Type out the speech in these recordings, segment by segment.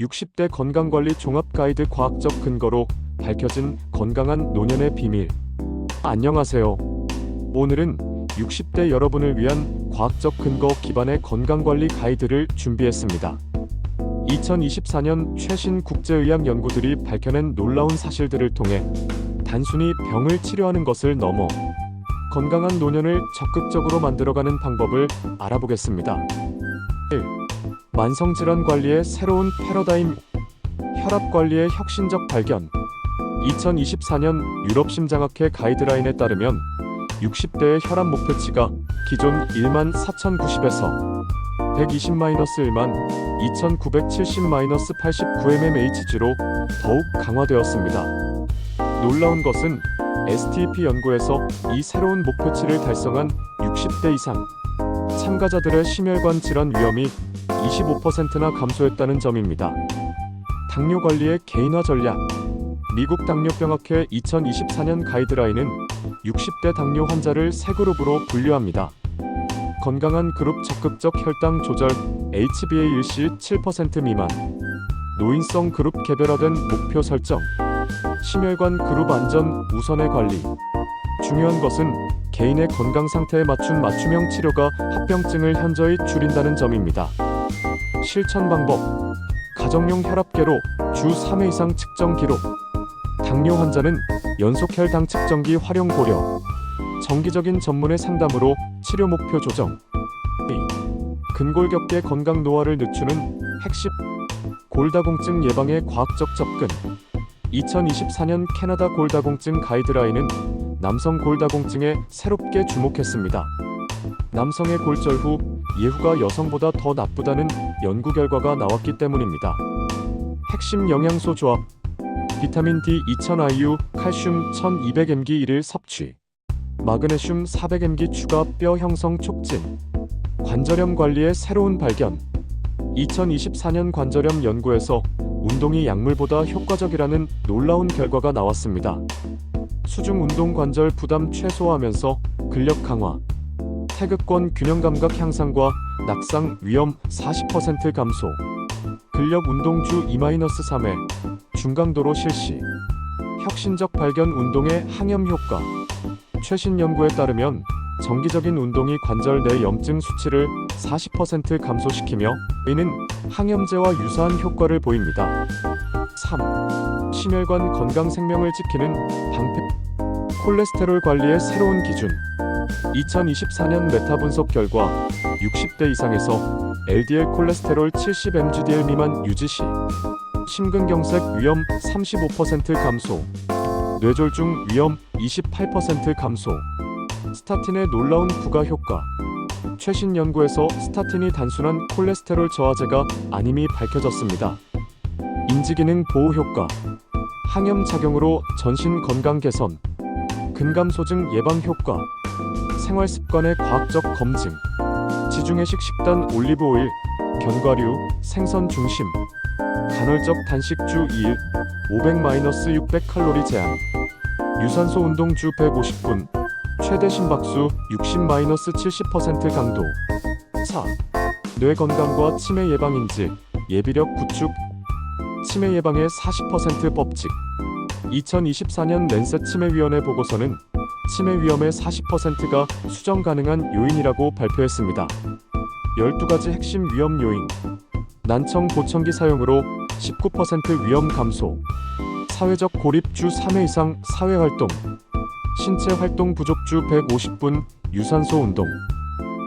60대 건강관리 종합 가이드 과학적 근거로 밝혀진 건강한 노년의 비밀. 안녕하세요. 오늘은 60대 여러분을 위한 과학적 근거 기반의 건강관리 가이드를 준비했습니다. 2024년 최신 국제의학 연구들이 밝혀낸 놀라운 사실들을 통해 단순히 병을 치료하는 것을 넘어 건강한 노년을 적극적으로 만들어가는 방법을 알아보겠습니다. 1. 만성 질환 관리의 새로운 패러다임 혈압 관리의 혁신적 발견 2024년 유럽 심장학회 가이드라인에 따르면 60대의 혈압 목표치가 기존 1만 4,090에서 120-1만 2,970-89mmHg로 더욱 강화되었습니다. 놀라운 것은 STP 연구에서 이 새로운 목표치를 달성한 60대 이상 참가자들의 심혈관 질환 위험이 25%나 감소했다는 점입니다. 당뇨 관리의 개인화 전략 미국 당뇨병학회 2024년 가이드라인은 60대 당뇨 환자를 세 그룹으로 분류합니다. 건강한 그룹 적극적 혈당 조절 HbA1c 7% 미만 노인성 그룹 개별화된 목표 설정 심혈관 그룹 안전 우선의 관리 중요한 것은 개인의 건강 상태에 맞춘 맞춤형 치료가 합병증을 현저히 줄인다는 점입니다. 실천 방법 가정용 혈압계로 주 3회 이상 측정 기록 당뇨 환자는 연속 혈당 측정기 활용 고려 정기적인 전문의 상담으로 치료 목표 조정 A. 근골격계 건강 노화를 늦추는 핵심 골다공증 예방의 과학적 접근 2024년 캐나다 골다공증 가이드라인은 남성 골다공증에 새롭게 주목했습니다. 남성의 골절 후 예후가 여성보다 더 나쁘다는 연구 결과가 나왔기 때문입니다. 핵심 영양소 조합 비타민 D 2000IU, 칼슘 1200mg 1일 섭취 마그네슘 400mg 추가 뼈 형성 촉진 관절염 관리의 새로운 발견 2024년 관절염 연구에서 운동이 약물보다 효과적이라는 놀라운 결과가 나왔습니다. 수중 운동 관절 부담 최소화하면서 근력 강화, 태극권 균형 감각 향상과 낙상 위험 40% 감소, 근력 운동 주 2-3회, 중강도로 실시, 혁신적 발견 운동의 항염 효과. 최신 연구에 따르면 정기적인 운동이 관절 내 염증 수치를 40% 감소시키며 이는 항염제와 유사한 효과를 보입니다. 3. 심혈관 건강 생명을 지키는 방패 콜레스테롤 관리의 새로운 기준 2024년 메타 분석 결과 60대 이상에서 LDL 콜레스테롤 70mgdl 미만 유지 시 심근경색 위험 35% 감소 뇌졸중 위험 28% 감소 스타틴의 놀라운 부가 효과. 최신 연구에서 스타틴이 단순한 콜레스테롤 저하제가 아님이 밝혀졌습니다. 인지기능 보호 효과. 항염 작용으로 전신 건강 개선. 근감 소증 예방 효과 생활 습관의 과학적 검증. 지중해식 식단 올리브 오일 견과류 생선 중심. 간헐적 단식 주 2일 500-600 칼로리 제한. 유산소 운동 주 150분. 최대 심박수 60-70% 강도. 4. 뇌 건강과 치매 예방 인지 예비력 구축. 치매 예방의 40% 법칙. 2024년 랜셋 치매위원회 보고서는 치매 위험의 40%가 수정 가능한 요인이라고 발표했습니다. 12가지 핵심 위험 요인. 난청 보청기 사용으로 19% 위험 감소. 사회적 고립 주 3회 이상 사회 활동. 신체 활동 부족 주 150분 유산소 운동.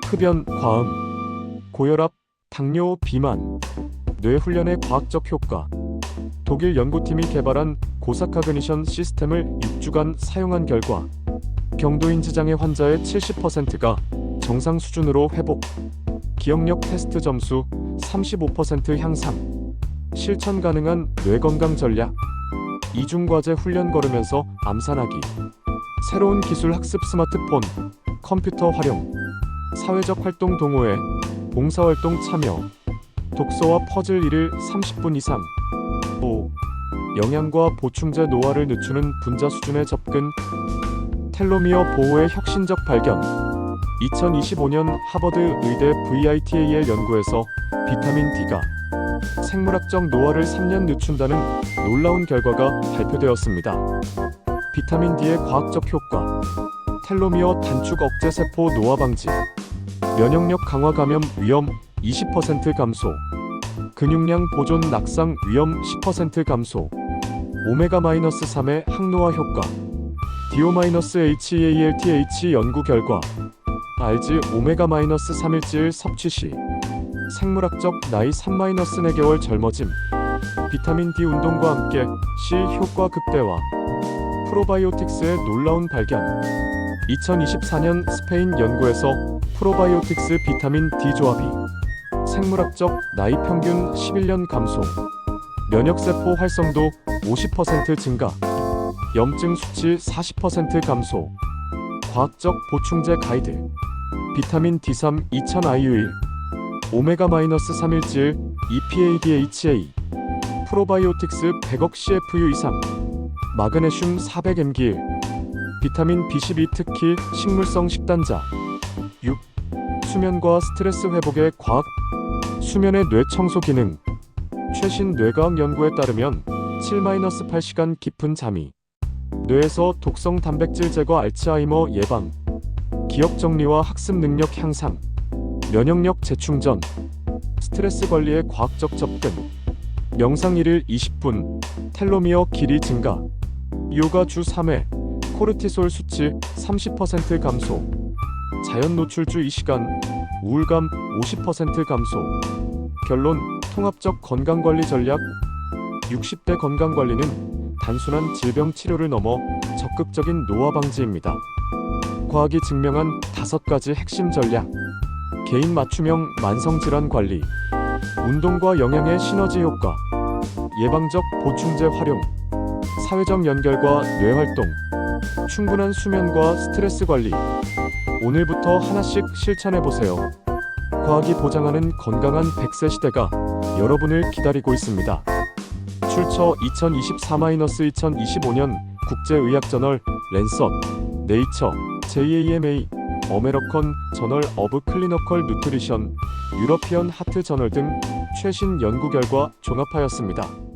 흡연 과음. 고혈압 당뇨 비만. 뇌 훈련의 과학적 효과. 독일 연구팀이 개발한 고사카그니션 시스템을 6주간 사용한 결과 경도인지 장애 환자의 70%가 정상 수준으로 회복 기억력 테스트 점수 35% 향상 실천 가능한 뇌 건강 전략 이중과제 훈련 걸으면서 암산하기 새로운 기술 학습 스마트폰 컴퓨터 활용 사회적 활동 동호회 봉사활동 참여 독서와 퍼즐 1일 30분 이상 5. 영양과 보충제 노화를 늦추는 분자 수준의 접근 텔로미어 보호의 혁신적 발견 2025년 하버드 의대 VITAL 연구에서 비타민 D가 생물학적 노화를 3년 늦춘다는 놀라운 결과가 발표되었습니다. 비타민 D의 과학적 효과, 텔로미어 단축 억제 세포 노화 방지, 면역력 강화 감염 위험 20% 감소, 근육량 보존 낙상 위험 10% 감소, 오메가-3의 항노화 효과, DO-HEALTH 연구 결과, 알지? 오메가-3일지일 섭취 시. 생물학적 나이 3-4개월 젊어짐, 비타민 D 운동과 함께 C 효과 극대화, 프로바이오틱스의 놀라운 발견. 2024년 스페인 연구에서 프로바이오틱스 비타민 D 조합이 생물학적 나이 평균 11년 감소, 면역세포 활성도 50% 증가, 염증 수치 40% 감소, 과학적 보충제 가이드, 비타민 D3 2000IU1, 오메가-3일지일 EPADHA, 프로바이오틱스 100억 CFU 이상, 마그네슘 400mg, 비타민 B12 특히 식물성 식단자, 6. 수면과 스트레스 회복의 과학, 수면의 뇌 청소 기능, 최신 뇌과학 연구에 따르면 7-8시간 깊은 잠이 뇌에서 독성 단백질 제거 알츠하이머 예방, 기억 정리와 학습 능력 향상, 면역력 재충전, 스트레스 관리의 과학적 접근, 명상 1일 20분, 텔로미어 길이 증가, 요가 주 3회, 코르티솔 수치 30% 감소, 자연 노출 주 2시간, 우울감 50% 감소. 결론, 통합적 건강관리 전략 60대 건강관리는 단순한 질병 치료를 넘어 적극적인 노화 방지입니다. 과학이 증명한 다섯 가지 핵심 전략. 개인 맞춤형 만성 질환 관리. 운동과 영양의 시너지 효과. 예방적 보충제 활용. 사회적 연결과 뇌 활동. 충분한 수면과 스트레스 관리. 오늘부터 하나씩 실천해 보세요. 과학이 보장하는 건강한 100세 시대가 여러분을 기다리고 있습니다. 출처 2024-2025년 국제의학저널 랜서, 네이처, JAMA, 어메리컨 저널 어브 클리너컬 누트리션, 유러피언 하트 저널 등 최신 연구 결과 종합하였습니다.